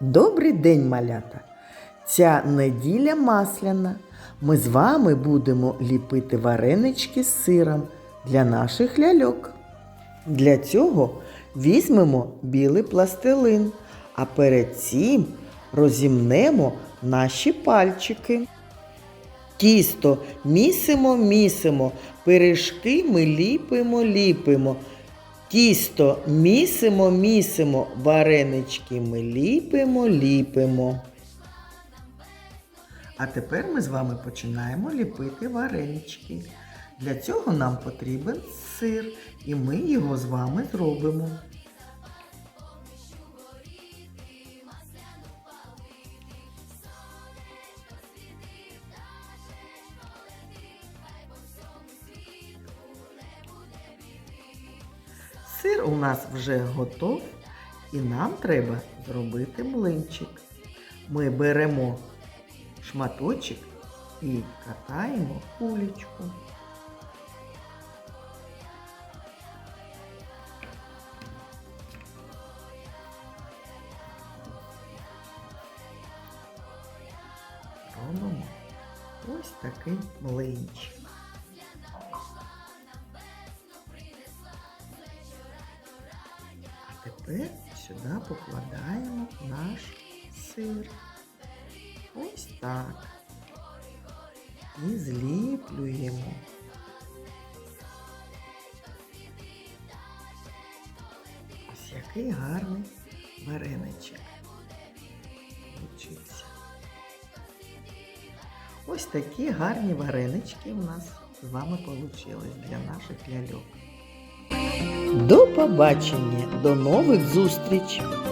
Добрий день, малята! Ця неділя масляна. Ми з вами будемо ліпити варенички з сиром для наших ляльок. Для цього візьмемо білий пластилин, а перед цим розімнемо наші пальчики. Тісто місимо, місимо, пиріжки ми ліпимо, ліпимо. Тісто місимо, місимо, варенички ми ліпимо, ліпимо. А тепер ми з вами починаємо ліпити варенички. Для цього нам потрібен сир, і ми його з вами зробимо. Сир у нас вже готов, і нам треба зробити млинчик. Ми беремо шматочок і катаємо кулечку. Робимо ось такий млинчик. Тепер сюди покладаємо наш сир. Ось так. І зліплюємо. Ось який гарний вареничок. Получився. Ось такі гарні варенички у нас з вами вийшли для наших ляльок. До побачення, до нових зустрічей!